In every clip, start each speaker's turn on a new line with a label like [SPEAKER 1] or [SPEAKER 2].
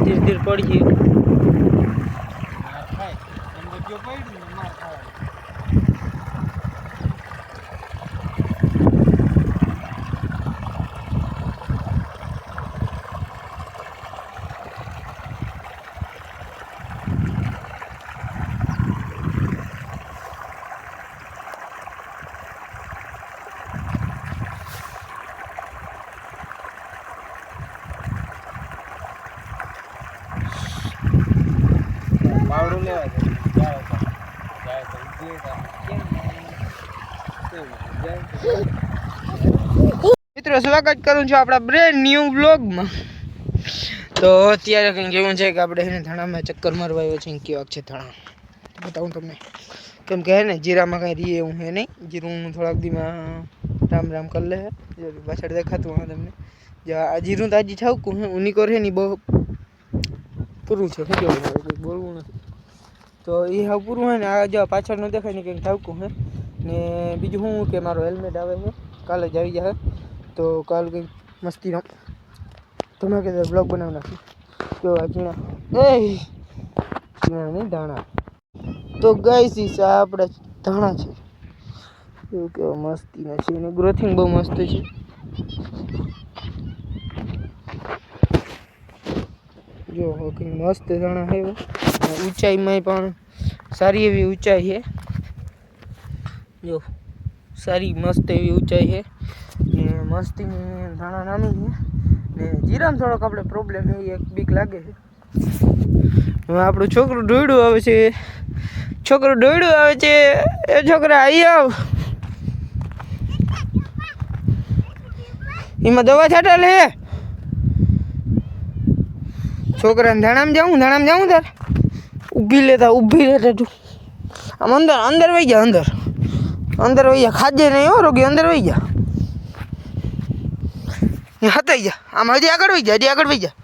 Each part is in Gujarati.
[SPEAKER 1] ધીરે ધીરે પડી
[SPEAKER 2] માર ખાય એમ તો જો પડ્યું ને માર ખાવા પાવડું લેવા જાય જાય તો જાય તો ઊભી રહે તો કેમ? જાય
[SPEAKER 1] મિત્રો, સ્વાગત કરું છું આપણા બ્રેન્ડ ન્યૂ બ્લોગમાં તો અત્યારે કંઈક એવું છે કે આપણે એને ધણામાં ચક્કર મારવા આવ્યો છે કેવાક છે ધણા. બતાવું તમને. કેમ કે હે ને, જીરામાં કાંઈ રીએ એવું હે નહીં. જીરું થોડાક દીમાં રામ રામ કરી લે પાછળ દેખાતું હા તમને. આ જીરું તો છાવકું હે, ઉની કરે ની બહુ પૂરું છે. બોલવું નથી. તો એ હા પૂરું હોય ને, આ જો ન દેખાય ને કંઈક ઠાવકું હે. ને બીજું શું કે મારો હેલ્મેટ આવે છે, કાલે જ આવી જશે. તો કાલ કંઈક મસ્તી મસ્તીનો. તમે કીધું બ્લોગ બનાવી નાખી. તો આ ચીણા એ ચીણા નહીં ધાણા. તો ગઈ સીસા આપણે ધાણા છે. એવું કેવા મસ્તીના છે એનું ગ્રોથિંગ બહુ મસ્ત છે. જો કંઈક મસ્ત ધાણા છે. ઊંચાઈમાં પણ સારી એવી ઊંચાઈ છે. જો, સારી મસ્ત એવી ઊંચાઈ છે. ને મસ્તીની ધાણા નાની છે. ને જીરામ થોડોક આપણે પ્રોબ્લેમ એ એક બીક લાગે છે. હવે આપણું છોકરું દોડ્યું આવે છે. છોકરું દોડ્યું આવે છે. એ છોકરા આવી આવ. એમાં દવા છાટા લે છોકરાને ધાણામાં જાઉં ધાણામાં જાઉં તાર. ઊભી લેતા ઊભી લેતા તું. આમ અંદર અંદર વહી જા, અંદર. અંદર વહી ગયા. ખાજે નહીં હો, રોગી અંદર વહી જા હતાઈ ગયા. આમ હજી આગળ વહી જા હજી આગળ વહી જા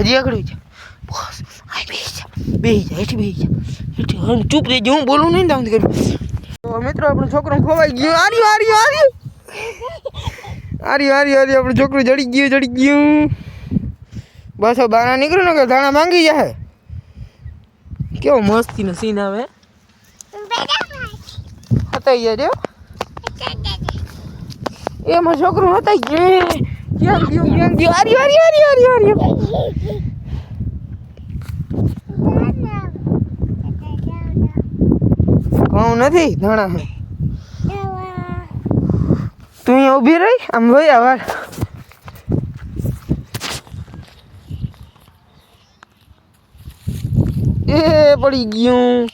[SPEAKER 1] હજી આગળ વહી જા બસ આ બેસી જા બેસી જા હેઠી બેસી જા હેઠી હું ચૂપ રહી ગયો, હું બોલું નહીં ને ત્યાં કર્યું મિત્રો, આપણો છોકરો ખોવાઈ ગયો. આર્યું આર્યું આર્યું. આર્યું આર્યું આર્યું, આપણું છોકરું જડી ગયું જડી ગયું. બસ બહાર નીકળ્યું ને કે ધાણા માંગી જાય કેવો મસ્તીનો સીન આવે. હતાઈ જાય જો એમાં છોકરું હતાઈ ગયું ક્યાં ગયું ક્યાં ગયું? આર્યું આર્યું આર્યું આર્યું આર્યું ઘઉં નથી, ધણા તું અહીંયા ઊભી રહી? આમ ભાઈ આવાર એ પડી ગયું.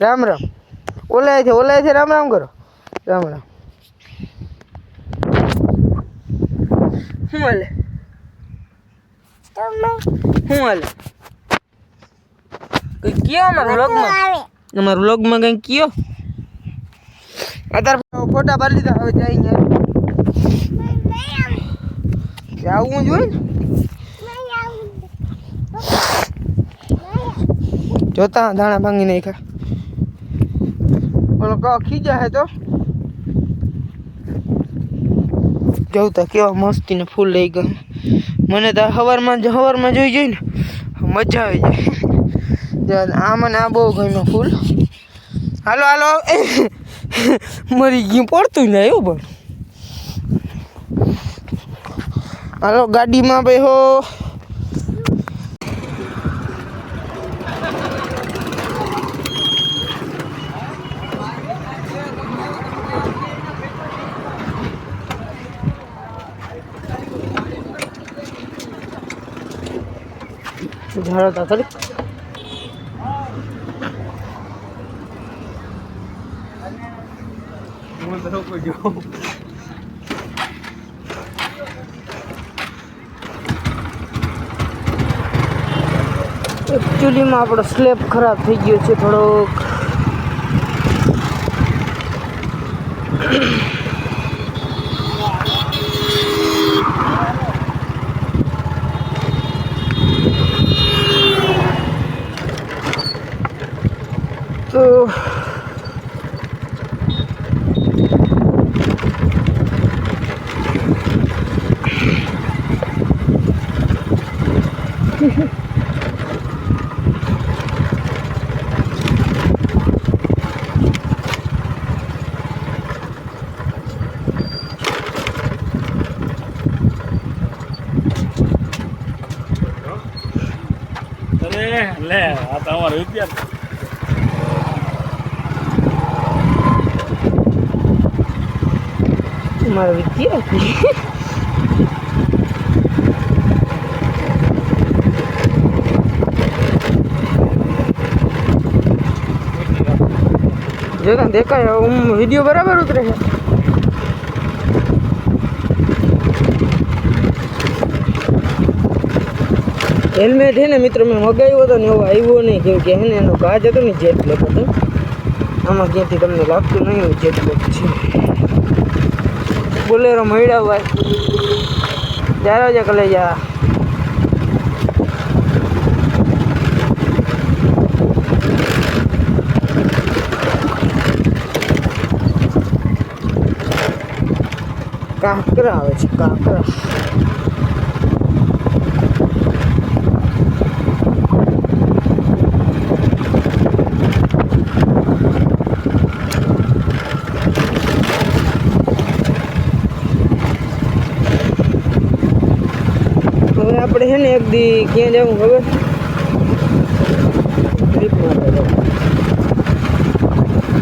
[SPEAKER 1] રામ રામ. ઓલાય છે ઓલાય છે રામ રામ કરો. રામ રામ. હું હાલે? શું હાલે? કઈ કયો અમારા વ્લોગમાં? અમારા વ્લોગમાં કઈ કયો? અત્યારે ફોટા પાડી લીધા હવે અહીંયા આવવું જોઈએ ને જોતા દાણા ભાંગી નાખ્યા. ઓલો કહો ખીજા હે તો. જોતા કેવા મસ્તીને ફૂલ લઈ ગયા. મને તો હવારમાં હવારમાં જોઈ જોઈ ને મજા આવી જાય. આ મને આ બહુ ગમ્યું ફૂલ. હાલો હાલો. મરી ગયું, પડતું ને એવું પણ. હાલો, ગાડીમાં બેહો. ઝાડો તા એકચ્યુઅલીમાં આપણો સ્લેબ ખરાબ થઈ ગયો છે થોડોક.
[SPEAKER 2] અમારે રૂપિયા
[SPEAKER 1] મારા વિદ્યાર્થી. જો તને દેખાય હું વીડિયો બરાબર ઉતરે છે. હેલ્મેટ હે ને મિત્રો, મેં મગાવ્યો હતો ને એવો આવ્યો નહીં, કેમ કે હે ને એનો કાજ હતો ને જેટ બ્લેક હતો. આમાં ક્યાંથી તમને લાગતું નહીં એવું જેટ બ્લેક છે. બોલેરો મળ્યા ભાઈ ત્યારે જ કલે જા. કાંકરા આવે છે, કાંકરા હવે આપણે છે ને એક દી ક્યાં જવું ખબર ટ્રીપ મારવા જવું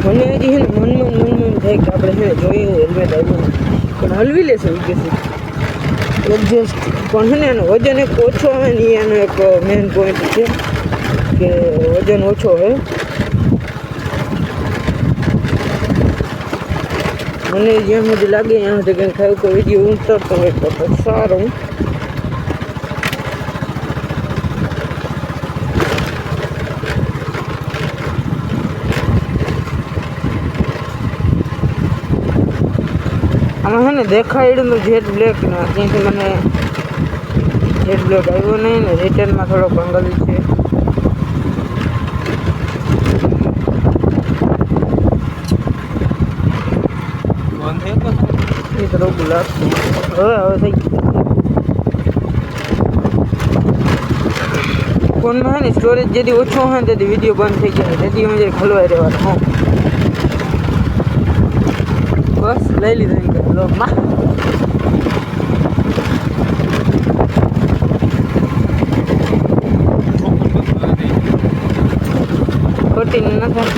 [SPEAKER 1] મને હજી છે ને મનમાં ને મનમાં એમ થાય કે આપણે છે ને જોઈએ હેલ્મેટ આવ્યું નથી. પણ હલવી લેશે વિકેસી એડજસ્ટ પણ છે ને એનો વજન એક ઓછો આવે ને ઈ એનો એક મેઇન પોઈન્ટ છે કે વજન ઓછો હોય મને જ્યાં સુધી લાગે ત્યાં સુધી કંઈક ખાયું કોઈ વીડિયો ઉતરતો હોય તો તો સારું. આમાં છે ને દેખાડ્યું તો જેટ બ્લેક ને ત્યાંથી મને જેટ બ્લેક આવ્યો નહીં ને રિટર્નમાં થોડો ભંગલ છે. હવે હવે થઈ ફોનમાં હે ને સ્ટોરેજ જેથી ઓછો હોય ને તેથી વીડિયો બંધ થઈ જાય. તેથી અમે જે ખલવાઈ રહેવાનું હો. લઈ લીધો બ્લોગમાં ખોટી નથી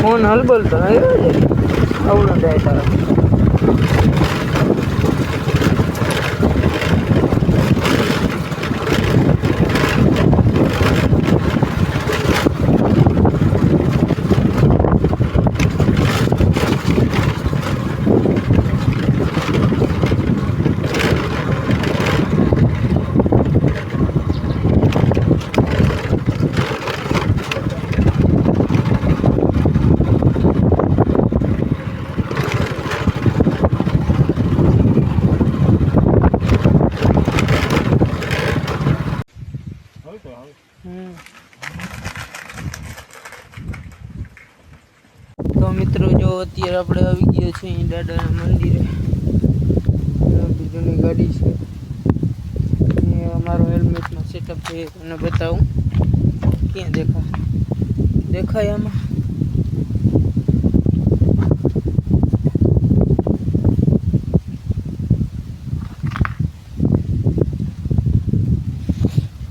[SPEAKER 1] ફોન હલબલ તો આવ્યો છે. આવડો જાય તારો
[SPEAKER 2] હવે તો હવે
[SPEAKER 1] હમ. તો મિત્રો જો અત્યારે આપણે આવી અહીં દાદાના મંદિરે. જૂની ગાડી છે. અને અમારો હેલ્મેટનો સેટઅપ છે તમને બતાવું. ક્યાં દેખાય? દેખાય આમાં.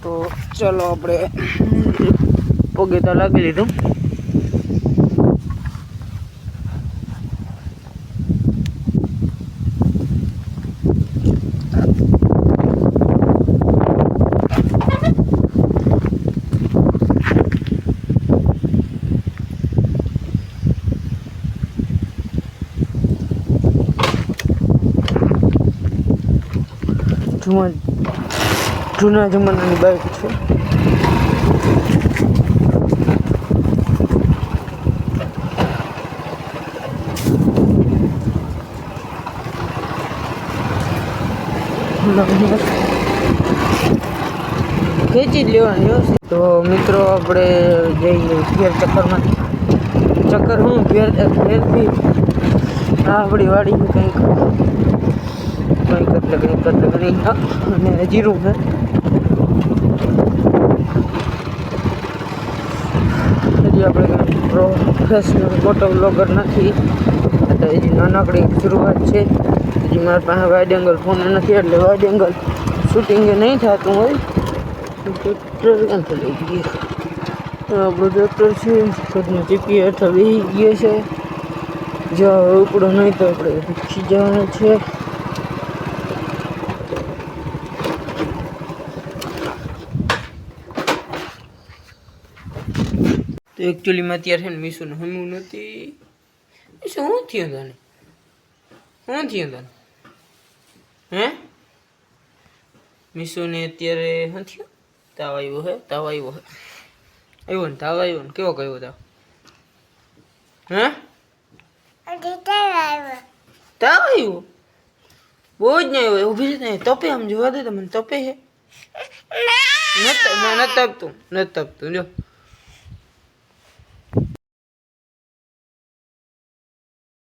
[SPEAKER 1] તો ચલો આપણે પગે તો લાગી લીધું. જૂના જૂના જમાનાની બાઇક છે. ખેંચી જ લેવાની હો. તો મિત્રો, આપણે જઈએ ફેર ચક્કરમાં. ચક્કર હું ફેર ફેરથી આ આપણી વાડી કંઈક એટલે કંઈક એટલે કંઈક હા, અને જીરું છે હજી આપણે પ્રોફેશનલ ફોટો બ્લોગર નથી એટલે હજી નાનકડી શરૂઆત છે હજી મારા પાસે વાઇડ એંગલ ફોન નથી એટલે વાઇડ એંગલ શૂટિંગ નહીં થતું હોય ટ્રેક્ટર ક્યાંથી લઈ ગઈએ આપણું ટ્રેક્ટર છે ઘરની ચીપી હેઠળ વહી ગયો છે જો ઉપડો નહીં તો આપણે જવાનું છે એકચ્યુઅલીમાં અત્યારે છે ને મીશુને હમું નથી. શું થયું તને શું થયું તને હે? મીશુને અત્યારે શું થયું? તાવ આવ્યો હે? તાવ આવ્યો હે? આવ્યો ને તાવ આવ્યો ને કેવો કયો તાવ? હે? તાવ આવ્યો? બહુ જ નહીં આવ્યો. ઊભી ને તપે આમ જોવા દે તમને તપે હે. ન! તપતું ન તપતું. જો